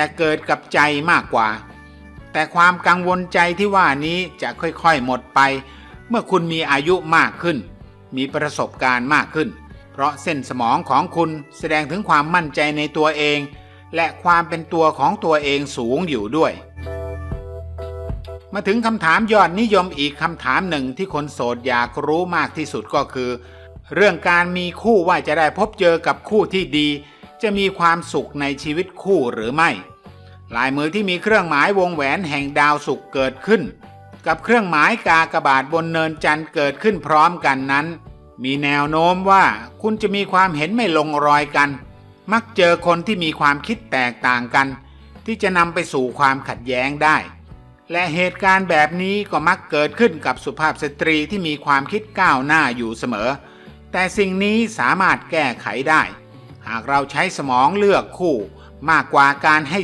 แต่เกิดกับใจมากกว่า แต่ความกังวลใจที่ว่านี้จะค่อยๆหมดไป เมื่อคุณมีอายุมากขึ้น มีประสบการณ์มากขึ้น เพราะเส้นสมองของคุณแสดงถึงความมั่นใจในตัวเอง และความเป็นตัวของตัวเองสูงอยู่ด้วย มาถึงคำถามยอดนิยมอีกคำถามหนึ่งที่คนโสดอยากรู้มากที่สุดก็คือ เรื่องการมีคู่ว่าจะได้พบเจอกับคู่ที่ดีจะมีความสุขในชีวิตคู่หรือไม่ ลายมือที่มีเครื่องหมายวงแหวนแห่งดาวสุขเกิดขึ้น กับเครื่องหมายกากบาทบนเนินจันทร์เกิดขึ้นพร้อมกันนั้น มีแนวโน้มว่าคุณจะมีความเห็นไม่ลงรอยกัน มักเจอคนที่มีความคิดแตกต่างกัน ที่จะนำไปสู่ความขัดแย้งได้ และเหตุการณ์แบบนี้ก็มักเกิดขึ้นกับสุภาพสตรีที่มีความคิดก้าวหน้าอยู่เสมอ แต่สิ่งนี้สามารถแก้ไขได้ หากเราใช้สมองเลือกคู่มากกว่าการให้